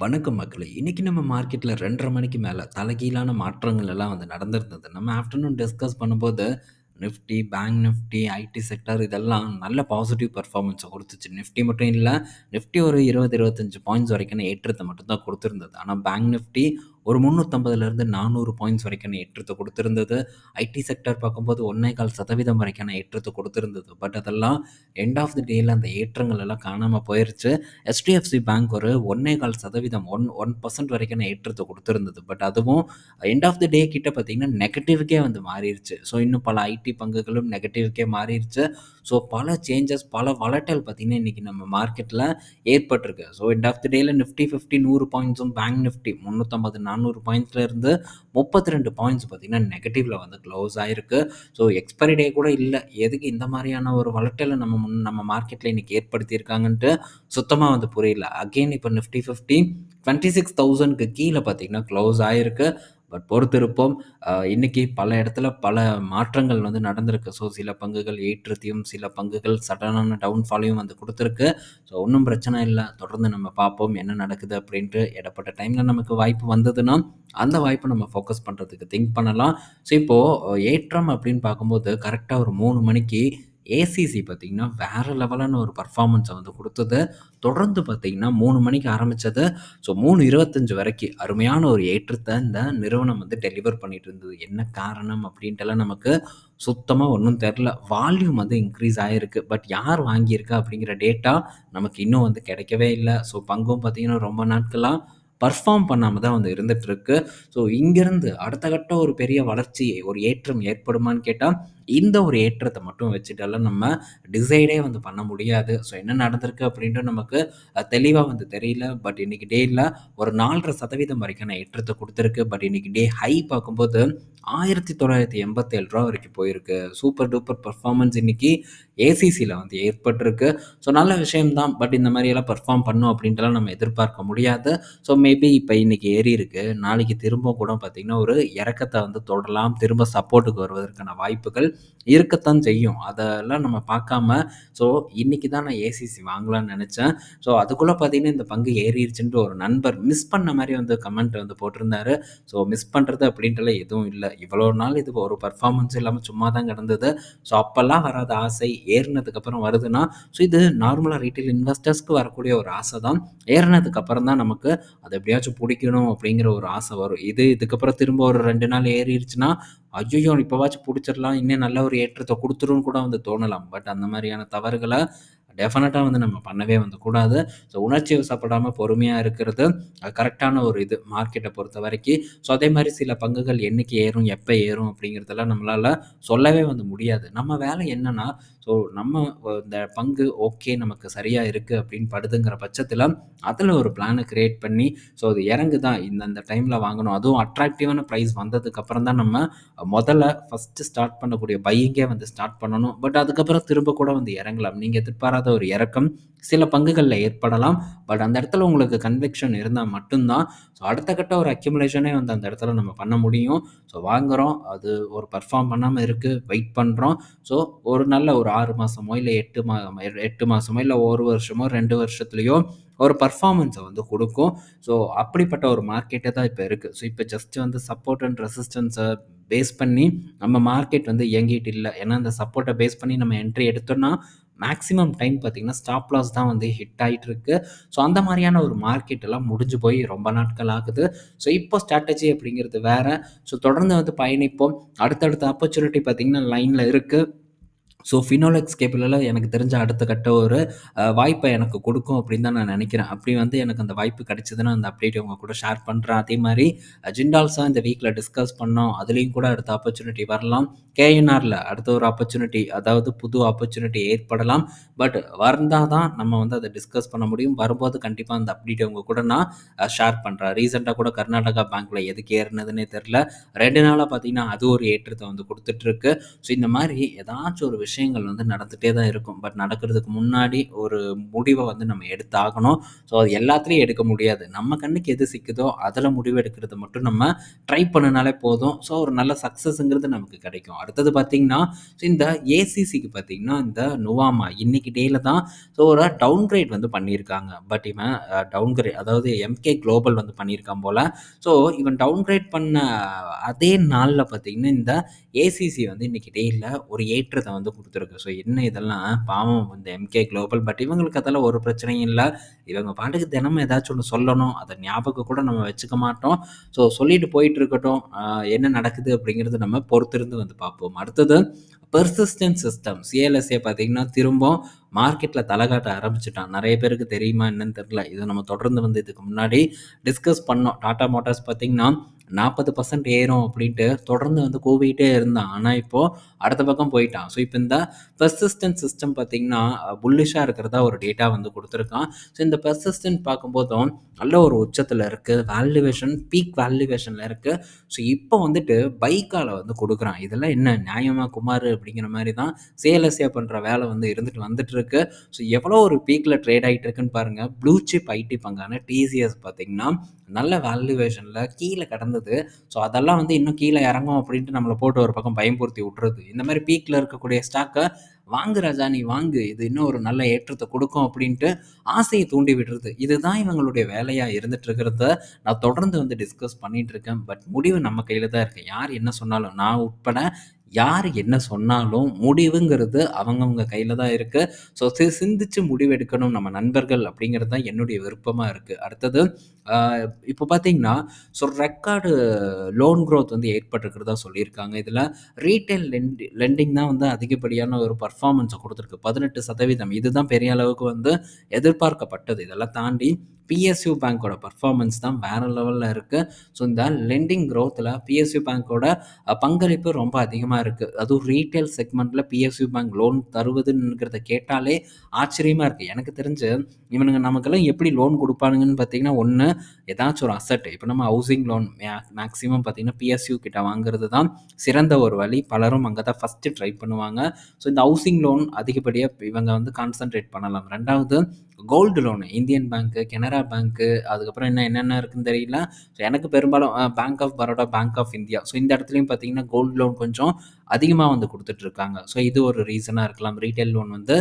வணக்கம் மக்களே! இன்றைக்கி நம்ம மார்க்கெட்டில் ரெண்டரை மணிக்கு மேலே தலைகீழான மாற்றங்கள் எல்லாம் வந்து நடந்திருந்தது. நம்ம ஆஃப்டர்நூன் டிஸ்கஸ் பண்ணும்போது, Nifty, bank Nifty, IT sector இதெல்லாம் நல்ல பாசிட்டிவ் பர்ஃபார்மன்ஸை கொடுத்துச்சு நிஃப்டி மட்டும் இல்லை நிஃப்டி ஒரு 20, 25 பாயிண்ட்ஸ் வரைக்கும் ஏற்றத்தை மட்டும் தான் ஆனால் பேங்க் நிஃப்டி ஒரு 350லேருந்து 400 பாயிண்ட்ஸ் வரைக்கான ஏற்றத்தை கொடுத்துருந்தது. ஐடி செக்டார் பார்க்கும்போது 1.25% வரைக்கான ஏற்றத்தை கொடுத்துருந்தது. பட் அதெல்லாம் எண்ட் ஆஃப் தி டேல அந்த ஏற்றங்கள் எல்லாம் காணாம போயிருச்சு. எச்டிஎஃப்சி பேங்க் ஒரு 1.25% ஒன் ஒன் பர்சன்ட் வரைக்கான ஏற்றத்தை கொடுத்துருந்தது. பட் அதுவும் எண்ட் ஆஃப் தி டே கிட்ட பார்த்தீங்கன்னா, நெகட்டிவ்க்கே வந்து மாறிடுச்சு ஸோ இன்னும் பல ஐடி பங்குகளும் நெகட்டிவ்க்கே மாறிடுச்சு ஸோ பல சேஞ்சஸ், பல வளட்டல் பார்த்தீங்கன்னா, இன்றைக்கி நம்ம மார்க்கெட்டில் ஏற்பட்டிருக்கு. ஸோ எண்ட் ஆஃப் தி டேயில் நிஃப்டி 50 100 பாயிண்ட்ஸும், பேங்க் நிஃப்டி 350, 400 பாயிண்ட்ஸ்ல இருந்து 32 பாயிண்ட்ஸ் பார்த்தீங்கன்னா, நெகட்டிவ்ல வந்து க்ளோஸ் ஆகிருக்கு ஸோ எக்ஸ்பைரி டே கூட இல்லை. எதுக்கு இந்த மாதிரியான ஒரு வாலடைல நம்ம முன் நம்ம மார்க்கெட்டில் இன்னைக்கு ஏற்படுத்தியிருக்காங்கன்ட்டு சுத்தமாக வந்து புரியல. அகைன் இப்போ நிஃப்டி 50 26,000க்கு கீழ பார்த்தீங்கன்னா, க்ளோஸ் ஆகிருக்கு பட் பொறுத்திருப்போம். இன்றைக்கி பல இடத்துல பல மாற்றங்கள் வந்து நடந்திருக்கு. ஸோ சில பங்குகள் ஏற்றத்தையும், சில பங்குகள் சடனான டவுன்ஃபாலையும் வந்து கொடுத்துருக்கு ஸோ ஒன்றும் பிரச்சனை இல்லை தொடர்ந்து நம்ம பார்ப்போம் என்ன நடக்குது அப்படின்ட்டு. இடப்பட்ட டைமில் நமக்கு வாய்ப்பு வந்ததுன்னா, அந்த வாய்ப்பை நம்ம ஃபோக்கஸ் பண்ணுறதுக்கு திங்க் பண்ணலாம். ஸோ இப்போது ஏற்றம் அப்படின்னு பார்க்கும்போது, கரெக்டாக ஒரு மூணு மணிக்கு ஏசிசி பார்த்தீங்கன்னா, வேற லெவலான ஒரு பர்ஃபார்மன்ஸை வந்து கொடுத்தது. தொடர்ந்து பார்த்தீங்கன்னா, மூணு மணிக்கு ஆரம்பித்தது ஸோ 3:25 வரைக்கும் அருமையான ஒரு ஏற்றத்தை இந்த நிறுவனம் வந்து டெலிவர் பண்ணிட்டு இருந்தது. என்ன காரணம் அப்படின்ட்டுலாம் நமக்கு சுத்தமாக ஒன்றும் தெரில வால்யூம் வந்து இன்க்ரீஸ் ஆகிருக்கு பட் யார் வாங்கியிருக்கா அப்படிங்கிற டேட்டா நமக்கு இன்னும் வந்து கிடைக்கவே இல்லை. ஸோ பங்கும் பார்த்தீங்கன்னா, ரொம்ப நாட்களாக பர்ஃபார்ம் பண்ணாமல் தான் வந்து இருந்துகிட்ருக்கு ஸோ இங்கேருந்து அடுத்த கட்ட ஒரு பெரிய வளர்ச்சி, ஒரு ஏற்றம் ஏற்படுமான்னு கேட்டால் இந்த ஒரு ஏற்றத்தை மட்டும் வச்சுட்டாலும் நம்ம டிசைடே வந்து பண்ண முடியாது. ஸோ என்ன நடந்திருக்கு அப்படின்ட்டு நமக்கு தெளிவாக வந்து தெரியல. பட் இன்னைக்கு டேயில் ஒரு 4.5% வரைக்கான ஏற்றத்தை கொடுத்துருக்கு பட் இன்னைக்கு டே ஹை பார்க்கும்போது ஆயிரத்தி தொள்ளாயிரத்தி எண்பத்தேழு ரூபா வரைக்கும் போயிருக்கு. சூப்பர் டூப்பர் பர்ஃபார்மன்ஸ் இன்னைக்கு ஏசிசியில் வந்து ஏற்பட்டிருக்கு. ஸோ நல்ல விஷயம் தான். பட் இந்த மாதிரியெல்லாம் பெர்ஃபார்ம் பண்ணும் அப்படின்ட்டுலாம் நம்ம எதிர்பார்க்க முடியாது. ஸோ மேபி இப்போ இன்றைக்கி ஏறி ஏறியிருக்கு. நாளைக்கு திரும்ப கூட பார்த்திங்கன்னா ஒரு இறக்கத்தை வந்து தொடரலாம். திரும்ப சப்போர்ட்டுக்கு வருவதற்கான வாய்ப்புகள் இருக்கத்தான் செய்யும். அதெல்லாம் நம்ம பார்க்காம, ஸோ இன்றைக்கி தான் நான் ஏசிசி வாங்கலாம்னு நினச்சேன் ஸோ அதுக்குள்ளே பார்த்தீங்கன்னா, இந்த பங்கு ஏறிடுச்சுன்ட்டு ஒரு நண்பர் மிஸ் பண்ண மாதிரி வந்து கமெண்ட் வந்து போட்டிருந்தாரு. ஸோ மிஸ் பண்ணுறது அப்படின்ட்டுலாம் எதுவும் இல்லை இவ்வளோ நாள் இது ஒரு பர்ஃபார்மன்ஸ் இல்லாமல் சும்மா தான் கிடந்தது. ஸோ அப்போல்லாம் வராத ஆசை ஏறினதுக்கப்புறம் வருதுன்னா, ஸோ இது நார்மலாக ரீட்டெயில் இன்வெஸ்டர்ஸ்க்கு வரக்கூடிய ஒரு ஆசை தான். ஏறினதுக்கப்புறம் தான் நமக்கு அது எப்படியாச்சும் பிடிக்கணும் அப்படிங்கிற ஒரு ஆசை வரும். இது இதுக்கப்புறம் திரும்ப ஒரு ரெண்டு நாள் ஏறிடுச்சுன்னா ஐயோ இப்போவாச்சும் பிடிச்சிடலாம் இன்னும் நல்ல ஒரு ஏற்றத்தை கொடுத்துருன்னு கூட வந்து தோணலாம். பட் அந்த மாதிரியான தவறுகளை டெஃபினட்டாக வந்து நம்ம பண்ணவே வந்து கூடாது. ஸோ உணர்ச்சி வசப்படாமல் பொறுமையாக இருக்கிறது கரெக்டான ஒரு இது மார்க்கெட்டை பொறுத்த வரைக்கும் ஸோ அதே மாதிரி சில பங்குகள் என்னைக்கு ஏறும், எப்போ ஏறும் அப்படிங்கிறதெல்லாம் நம்மளால சொல்லவே வந்து முடியாது. நம்ம வேலை என்னென்னா ஸோ நம்ம இந்த பங்கு ஓகே நமக்கு சரியாக இருக்குது அப்படின்னு படுதுங்கிற பட்சத்தில் அதில் ஒரு பிளானை கிரியேட் பண்ணி, ஸோ அது இறங்குதா இந்தந்த டைமில் வாங்கணும். அதுவும் அட்ராக்டிவான ப்ரைஸ் வந்ததுக்கப்புறம் தான் நம்ம முதல்ல ஃபஸ்ட்டு ஸ்டார்ட் பண்ணக்கூடிய பையிங்கே வந்து ஸ்டார்ட் பண்ணணும். பட் அதுக்கப்புறம் திரும்ப கூட வந்து இறங்கலாம். நீங்கள் எதிர்பாராத ஒரு இறக்கம் சில பங்குகளில் ஏற்படலாம். பட் அந்த இடத்துல உங்களுக்கு கன்விக்ஷன் இருந்தால் மட்டும்தான். ஸோ அடுத்த கட்ட ஒரு அக்யூமுலேஷனே வந்து அந்த இடத்துல நம்ம பண்ண முடியும். ஸோ வாங்குகிறோம் அது ஒரு பர்ஃபார்ம் பண்ணாமல் இருக்குது வெயிட் பண்ணுறோம் ஸோ ஒரு நல்ல ஒரு ஆறு மாதமோ இல்லை எட்டு மா எட்டு மாதமோ இல்லை ஒரு வருஷமோ, ரெண்டு வருஷத்துலேயோ ஒரு பர்ஃபார்மன்ஸை வந்து கொடுக்கும். ஸோ அப்படிப்பட்ட ஒரு மார்க்கெட்டே தான் இப்போ இருக்குது ஸோ இப்போ ஜஸ்ட் வந்து சப்போர்ட் அண்ட் ரெசிஸ்டன்ஸை பேஸ் பண்ணி நம்ம மார்க்கெட் வந்து இயங்கிட்டு இல்லை. ஏன்னா அந்த சப்போர்ட்டை பேஸ் பண்ணி நம்ம என்ட்ரி எடுத்தோம்னா, மேக்ஸிமம் டைம் பார்த்தீங்கன்னா, ஸ்டாப் லாஸ் தான் வந்து ஹிட் ஆயிட்டுருக்கு. ஸோ அந்த மாதிரியான ஒரு மார்க்கெட் எல்லாம் முடிஞ்சு போய் ரொம்ப நாட்கள் ஆகுது. ஸோ இப்போ ஸ்ட்ராட்டஜி அப்படிங்கிறது வேறு ஸோ தொடர்ந்து வந்து பயணிப்போம். அடுத்தடுத்த ஆப்பர்ச்சுனிட்டி பார்த்திங்கன்னா லைனில் இருக்குது ஸோ ஃபினோலெக்ஸ் கேபிளில் எனக்கு தெரிஞ்ச அடுத்த கட்ட ஒரு வாய்ப்பை எனக்கு கொடுக்கும் அப்படின்னு தான் நான் நினைக்கிறேன் அப்படி வந்து எனக்கு அந்த வாய்ப்பு கிடைச்சதுன்னா, அந்த அப்டேட் உங்க கூட ஷேர் பண்ணுறேன் அதே மாதிரி ஜிண்டால்ஸாக இந்த வீக்கில் டிஸ்கஸ் பண்ணோம். அதுலேயும் கூட அடுத்த ஆப்பர்ச்சுனிட்டி வரலாம். கேஎன்ஆரில் அடுத்த ஒரு ஆப்பர்ச்சுனிட்டி அதாவது புது ஆப்பர்ச்சுனிட்டி ஏற்படலாம். பட் வந்தால் தான் நம்ம வந்து அதை டிஸ்கஸ் பண்ண முடியும். வரும்போது கண்டிப்பாக அந்த அப்டேட் உங்க கூட நான் ஷேர் பண்ணுறேன் ரீசெண்டாக கூட கர்நாடகா பேங்க்கில் எதுக்கு ஏறினதுன்னே தெரில ரெண்டு நாளாக பார்த்தீங்கன்னா, அது ஒரு ஏற்றத்தை வந்து கொடுத்துட்ருக்கு ஸோ இந்த மாதிரி ஏதாச்சும் ஒரு விஷயங்கள் வந்து நடந்துகிட்டே தான் இருக்கும். பட் நடக்கிறதுக்கு முன்னாடி ஒரு முடிவை வந்து நம்ம எடுத்தாகணும். ஸோ அது எல்லாத்துலேயும் எடுக்க முடியாது. நம்ம கண்ணுக்கு எது சிக்குதோ அதில் முடிவு எடுக்கிறது மட்டும் நம்ம ட்ரை பண்ணினாலே போதும். ஸோ ஒரு நல்ல சக்ஸஸ்ங்கிறது நமக்கு கிடைக்கும். அடுத்தது பார்த்திங்கன்னா ஸோ இந்த ஏசிசிக்கு பார்த்திங்கன்னா இந்த நுவாமா இன்னைக்கு டேயில் தான் ஸோ ஒரு டவுன் கிரேட் வந்து பண்ணியிருக்காங்க. பட் இவன் டவுன் கிரேட் அதாவது எம்கே குளோபல் வந்து பண்ணியிருக்கான் போல். ஸோ இவன் டவுன் கிரேட் பண்ண அதே நாளில் பார்த்திங்கன்னா இந்த ஏசிசி வந்து இன்றைக்கி டேயில் ஒரு ஏற்றத்தை வந்து கொடுத்துருக்கு. ஸோ என்ன இதெல்லாம்? பாவம் வந்து எம்கே குளோபல் பட் இவங்களுக்கு அதெல்லாம் ஒரு பிரச்சனையும் இல்லை. இவங்க பாட்டுக்கு தினமும் ஏதாச்சும் ஒன்று சொல்லணும். அதை ஞாபகம் கூட நம்ம வச்சுக்க மாட்டோம். ஸோ சொல்லிட்டு போயிட்டு இருக்கட்டும் என்ன நடக்குது அப்படிங்கிறது நம்ம பொறுத்திருந்து வந்து பார்ப்போம். அடுத்தது பெர்சிஸ்டன்ட் சிஸ்டம் சிஎல்எஸ்ஏ பார்த்திங்கன்னா திரும்ப மார்க்கெட்டில் தலைகாட்ட ஆரம்பிச்சிட்டான். நிறைய பேருக்கு தெரியுமா என்னன்னு தெரில இது நம்ம தொடர்ந்து வந்து இதுக்கு முன்னாடி டிஸ்கஸ் பண்ணோம். டாடா மோட்டார்ஸ் பார்த்திங்கன்னா நாற்பது பர்சன்ட் ஏறும் அப்படின்ட்டு தொடர்ந்து வந்து கூவிகிட்டே இருந்தான். ஆனால் இப்போது அடுத்த பக்கம் போயிட்டான். ஸோ இப்போ இந்த பெர்சிஸ்டன்ட் சிஸ்டம் பார்த்திங்கன்னா புல்லிஷாக இருக்கிறதா ஒரு டேட்டா வந்து கொடுத்துருக்கான். ஸோ இந்த பெர்சிஸ்டன்ட் பார்க்கும்போதும் நல்ல ஒரு உச்சத்தில் இருக்குது வேல்யூவேஷன் பீக் வேல்யூவேஷனில் இருக்குது ஸோ இப்போ வந்துட்டு பைக்கால் வந்து கொடுக்குறான். இதெல்லாம் என்ன நியாயமாக குமார் அப்படிங்கிற மாதிரி தான் சேலஸியா பண்ணுற வேலை வந்து இருந்துட்டு வந்துட்டுருக்கு ஸோ எவ்வளோ ஒரு பீக்கில் ட்ரேட் ஆகிட்டு இருக்குன்னு பாருங்கள் ப்ளூ சிப் ஐடி பங்கான டிசிஎஸ் பார்த்திங்கன்னா நல்ல வேல்யூவேஷனில் கீழே கடந்து கடந்தது ஸோ அதெல்லாம் வந்து இன்னும் கீழே இறங்கும் அப்படின்ட்டு நம்மளை போட்டு ஒரு பக்கம் பயன்படுத்தி விட்றது இந்த மாதிரி பீக்கில் இருக்கக்கூடிய ஸ்டாக்கை வாங்கு ராஜா நீ வாங்கு. இது இன்னும் ஒரு நல்ல ஏற்றத்தை கொடுக்கும் அப்படின்ட்டு ஆசையை தூண்டி விடுறது இதுதான் இவங்களுடைய வேலையாக இருந்துட்டு இருக்கிறத நான் தொடர்ந்து வந்து டிஸ்கஸ் பண்ணிட்டு இருக்கேன். பட் முடிவு நம்ம கையில் தான் இருக்குது யார் என்ன சொன்னாலும் நான் உட்பட யார் என்ன சொன்னாலும் முடிவுங்கிறது அவங்கவுங்க கையில் தான் இருக்குது ஸோ சிந்திச்சு முடிவெடுக்கணும் நம்ம நண்பர்கள் அப்படிங்கிறது தான் என்னுடைய விருப்பமாக இருக்குது அடுத்தது இப்போ பார்த்தீங்கன்னா ஸோ ரெக்கார்டு லோன் க்ரோத் வந்து ஏற்பட்டிருக்கிறதா சொல்லியிருக்காங்க. இதில் ரீட்டைல் லெண்டி லெண்டிங் தான் வந்து அதிகப்படியான ஒரு பர்ஃபார்மன்ஸை கொடுத்துருக்கு. பதினெட்டு சதவீதம். இதுதான் பெரிய அளவுக்கு வந்து எதிர்பார்க்கப்பட்டது. இதெல்லாம் தாண்டி பிஎஸ்யூ பேங்க்கோட பர்ஃபார்மன்ஸ் தான் வேறு லெவலில் இருக்குது ஸோ இந்த லெண்டிங் க்ரோத்தில் பிஎஸ்யூ பேங்க்கோட பங்களிப்பு ரொம்ப அதிகமாக இருக்குது அதுவும் ரீட்டைல் செக்மெண்ட்டில் பிஎஸ்யூ பேங்க் லோன் தருவதுங்கிறத கேட்டாலே ஆச்சரியமாக இருக்குது எனக்கு தெரிஞ்சு இவனுங்க நமக்கெல்லாம் எப்படி லோன் கொடுப்பானுங்கன்னு பார்த்தீங்கன்னா ஒன்று ஏதாச்சும் ஒரு அசட் இப்போ நம்ம ஹவுசிங் லோன் மேக்ஸிமம் பார்த்திங்கன்னா பிஎஸ்யூ கிட்ட வாங்குறது தான் சிறந்த ஒரு வழி. பலரும் அங்கே தான் ஃபஸ்ட்டு ட்ரை பண்ணுவாங்க. ஸோ இந்த ஹவுசிங் லோன் அதிகப்படியாக இவங்க வந்து கான்சன்ட்ரேட் பண்ணலாம். ரெண்டாவது gold loan Indian bank Canara bank அதுக்கப்புறம் என்ன என்னென்ன இருக்குன்னு தெரியல. ஸோ எனக்கு பெரும்பாலும் Bank of Baroda Bank of India so இந்த இடத்துலையும் பார்த்தீங்கன்னா கோல்டு லோன் கொஞ்சம் அதிகமாக வந்து கொடுத்துட்ருக்காங்க ஸோ இது ஒரு ரீசனாக இருக்கலாம். ரீட்டைல் லோன் வந்து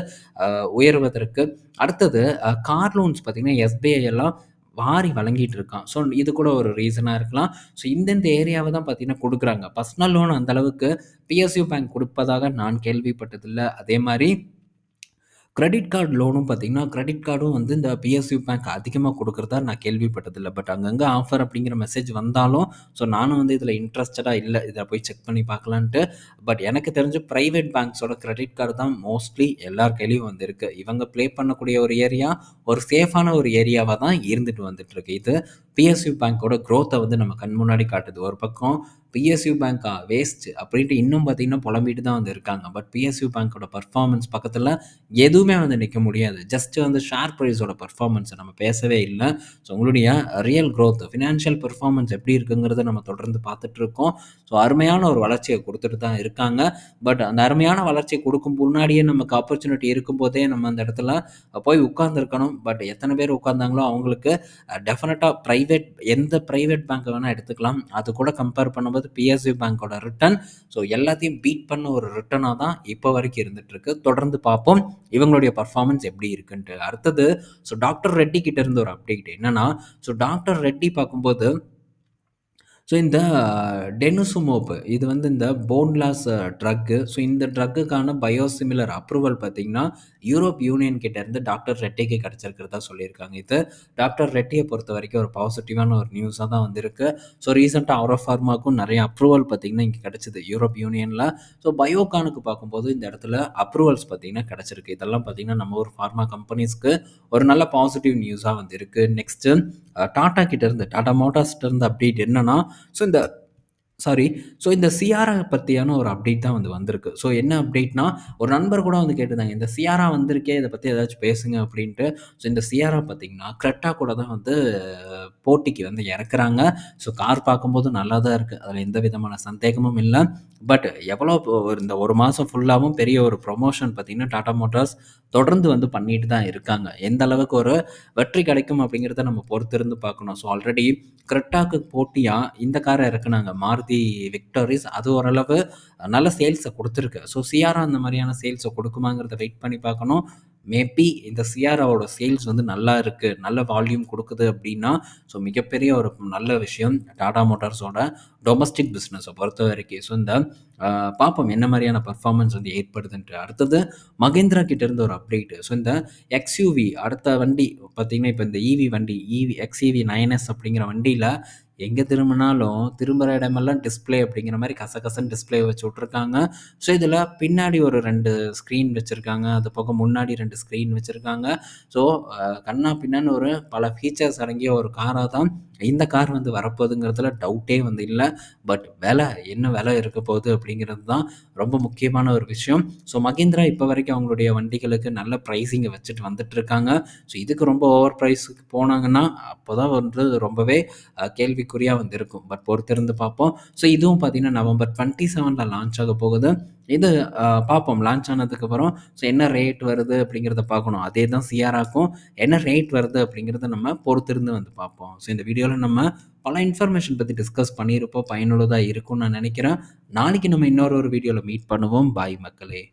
உயர்வதற்கு. அடுத்தது கார் லோன்ஸ் பார்த்திங்கன்னா எஸ்பிஐ எல்லாம் வாரி வழங்கிட்டு இருக்கான். ஸோ இது கூட ஒரு ரீசனாக இருக்கலாம். ஸோ இந்தந்த ஏரியாவை தான் பார்த்தீங்கன்னா கொடுக்குறாங்க. பர்சனல் லோன் அந்தளவுக்கு பிஎஸ்யூ பேங்க் கொடுப்பதாக நான் கேள்விப்பட்டதில்லை. அதே மாதிரி கிரெடிட் கார்டு லோனும் பார்த்தீங்கன்னா, கிரெடிட் கார்டும் வந்து இந்த பிஎஸ்யூ பேங்க் அதிகமாக கொடுக்குறதா நான் கேள்விப்பட்டதில்லை பட் அங்கங்கே ஆஃபர் அப்படிங்கிற மெசேஜ் வந்தாலும், ஸோ நானும் வந்து இதில் இன்ட்ரெஸ்டடாக இல்லை. இதை போய் செக் பண்ணி பார்க்கலான்ட்டு. பட் எனக்கு தெரிஞ்சு ப்ரைவேட் பேங்க்ஸோட கிரெடிட் கார்டு தான் மோஸ்ட்லி எல்லார் கையிலையும் வந்திருக்கு. இவங்க ப்ளே பண்ணக்கூடிய ஒரு ஏரியா, ஒரு சேஃபான ஒரு ஏரியாவாக தான் இருந்துட்டு வந்துட்டுருக்கு. இது பிஎஸ்யூ பேங்க்கோட க்ரோத்தை வந்து நம்ம கண் முன்னாடி காட்டுது. ஒரு பக்கம் பிஎஸ்யூ பேங்க்கா வேஸ்ட் அப்படின்ட்டு இன்னும் பார்த்தீங்கன்னா புலம்பிட்டு தான் வந்து இருக்காங்க. பட் பிஎஸ்யூ பேங்க்கோட பர்ஃபார்மன்ஸ் பக்கத்தில் எதுவுமே வந்து நிற்க முடியாது. ஜஸ்ட் வந்து ஷேர் ப்ரைஸோட பர்ஃபார்மன்ஸை நம்ம பேசவே இல்லை. ஸோ உங்களுடைய ரியல் க்ரோத் ஃபினான்ஷியல் பர்ஃபார்மன்ஸ் எப்படி இருக்குங்கிறத நம்ம தொடர்ந்து பார்த்துட்டு இருக்கோம். ஸோ அருமையான ஒரு வளர்ச்சியை கொடுத்துட்டு தான் இருக்காங்க. பட் அந்த அருமையான வளர்ச்சியை கொடுக்கும் முன்னாடியே நமக்கு ஆப்பர்ச்சுனிட்டி இருக்கும்போதே நம்ம அந்த இடத்துல போய் உட்காந்துருக்கணும் பட் எத்தனை பேர் உட்காந்தாங்களோ அவங்களுக்கு டெஃபினட்டாக ப்ரைவேட் எந்த ப்ரைவேட் பேங்க்கை வேணால் எடுத்துக்கலாம். அது கூட கம்பேர் பண்ணும்போது பார்க்கும்போது பிஎஸ்சி பேங்கோட ரிட்டர்ன் ஸோ எல்லாத்தையும் பீட் பண்ண ஒரு ரிட்டனாக தான் இப்போ வரைக்கும் இருந்துகிட்ருக்கு தொடர்ந்து பார்ப்போம். இவங்களுடைய பர்ஃபார்மன்ஸ் எப்படி இருக்குன்ட்டு. அடுத்தது ஸோ டாக்டர் ரெட்டி கிட்ட இருந்து ஒரு அப்டேட் என்னன்னா ஸோ டாக்டர் ரெட்டி பார்க்கும்போது ஸோ இந்த டெனுசுமோப்பு இது வந்து இந்த போன்லாஸ் ட்ரக்கு ஸோ இந்த ட்ரக்குக்கான பயோசிமிலர் அப்ரூவல் பார்த்திங்கன்னா யூரோப் யூனியன் கிட்டேருந்து டாக்டர் ரெட்டிக்கு கிடச்சிருக்கிறதா சொல்லியிருக்காங்க இது. டாக்டர் ரெட்டியை பொறுத்த வரைக்கும் ஒரு பாசிட்டிவான ஒரு நியூஸாக தான் வந்திருக்கு. ஸோ ரீசெண்டாக ஆரோ ஃபார்மாக்கும் நிறைய அப்ரூவல் பார்த்திங்கன்னா இங்கே கிடச்சிது யூரோப் யூனியனில் ஸோ பயோகானுக்கு பார்க்கும்போது இந்த இடத்துல அப்ரூவல்ஸ் பார்த்திங்கன்னா கிடச்சிருக்கு. இதெல்லாம் பார்த்திங்கன்னா நம்ம ஒரு ஃபார்மா கம்பெனிஸ்க்கு ஒரு நல்ல பாசிட்டிவ் நியூஸாக வந்திருக்கு. நெக்ஸ்ட்டு டாட்டா கிட்டேருந்து டாடா மோட்டார்ஸ்கிட்ட இருந்து அப்டேட் என்னென்னா ஸோ இந்த சாரி. ஸோ இந்த சியாரா பற்றியான ஒரு அப்டேட் தான் வந்து வந்திருக்கு. ஸோ என்ன அப்டேட்னா, ஒரு நண்பர் கூட வந்து கேட்டிருந்தாங்க. இந்த சியாரா வந்திருக்கே இதை பற்றி ஏதாச்சும் பேசுங்க அப்படின்ட்டு ஸோ இந்த சியாரா பார்த்தீங்கன்னா, க்ரெட்டா கூட தான் வந்து போட்டிக்கு வந்து இறக்குறாங்க. ஸோ கார் பார்க்கும்போது நல்லா தான் இருக்குது அதில் எந்த விதமான சந்தேகமும் இல்லை பட் எவ்வளோ இந்த ஒரு மாதம் ஃபுல்லாகவும் பெரிய ஒரு ப்ரொமோஷன் பார்த்தீங்கன்னா, டாடா மோட்டார்ஸ் தொடர்ந்து வந்து பண்ணிட்டு தான் இருக்காங்க. எந்த அளவுக்கு ஒரு வெற்றி கிடைக்கும் அப்படிங்கிறத நம்ம பொறுத்திருந்து பார்க்கணும். ஸோ ஆல்ரெடி க்ரெட்டாக்கு போட்டியாக இந்த காரை இறக்குனாங்க. மாருதி விக்டோரிஸ். அது ஓரளவு நல்ல சேல்ஸை கொடுத்துருக்கு ஸோ சியாரா அந்த மாதிரியான சேல்ஸை கொடுக்குமாங்கிறத வெயிட் பண்ணி பார்க்கணும். மேபி இந்த சியாராவோட சேல்ஸ் வந்து நல்லா இருக்குது நல்ல வால்யூம் கொடுக்குது அப்படின்னா ஸோ மிகப்பெரிய ஒரு நல்ல விஷயம். டாடா மோட்டார்ஸோட டொமஸ்டிக் பிஸ்னஸை பொறுத்த வரைக்கும் ஸோ இந்த பார்ப்போம் என்ன மாதிரியான பர்ஃபார்மன்ஸ் வந்து ஏற்படுதுன்ட்டு. அடுத்தது மகேந்திரா கிட்டேருந்து ஒரு அப்டேட்டு ஸோ இந்த எக்ஸ்யூவி அடுத்த வண்டி பார்த்தீங்கன்னா, இப்போ இந்த இவி வண்டி ஈவி எக்ஸ்இவி 9எஸ் அப்படிங்கிற வண்டியில் எங்கே திரும்பினாலும் திரும்புகிற இடமெல்லாம் டிஸ்ப்ளே அப்படிங்கிற மாதிரி கசகசன்னு டிஸ்ப்ளே வச்சு விட்ருக்காங்க ஸோ இதில் பின்னாடி ஒரு ரெண்டு ஸ்க்ரீன் வச்சுருக்காங்க அது போக முன்னாடி ரெண்டு ஸ்க்ரீன் வச்சுருக்காங்க ஸோ கண்ணா பின்னான்னு ஒரு பல ஃபீச்சர்ஸ் அடங்கிய ஒரு காராக தான் இந்த கார் வந்து வரப்போதுங்கிறதுல டவுட்டே வந்து இல்லை பட் விலை என்ன விலை இருக்க போகுது அப்படிங்கிறது தான் ரொம்ப முக்கியமான ஒரு விஷயம். ஸோ மகேந்திரா இப்போ வரைக்கும் அவங்களுடைய வண்டிகளுக்கு நல்ல ப்ரைஸிங்கை வச்சுட்டு வந்துட்டுருக்காங்க. ஸோ இதுக்கு ரொம்ப ஓவர் ப்ரைஸுக்கு போனாங்கன்னா, அப்போ தான் வந்து ரொம்பவே கேள்வி குறியாக வந்து இருக்கும். பட் பொறுத்திருந்து பார்ப்போம். ஸோ இதுவும் பார்த்தீங்கன்னா, நவம்பர் 27ல லான்ச் ஆக போகுது. இது பார்ப்போம். லான்ச் ஆனதுக்கப்புறம் ஸோ என்ன ரேட் வருது அப்படிங்கிறத பார்க்கணும். அதே தான் சிஆராக்கும் என்ன ரேட் வருது அப்படிங்கிறத நம்ம பொறுத்திருந்து வந்து பார்ப்போம். ஸோ இந்த வீடியோவில் நம்ம பல இன்ஃபர்மேஷன் பற்றி டிஸ்கஸ் பண்ணியிருப்போம். பயனுள்ளதாக இருக்கும்னு நான் நினைக்கிறேன் நாளைக்கு நம்ம இன்னொரு ஒரு வீடியோவில் மீட் பண்ணுவோம். பாய் மக்களே!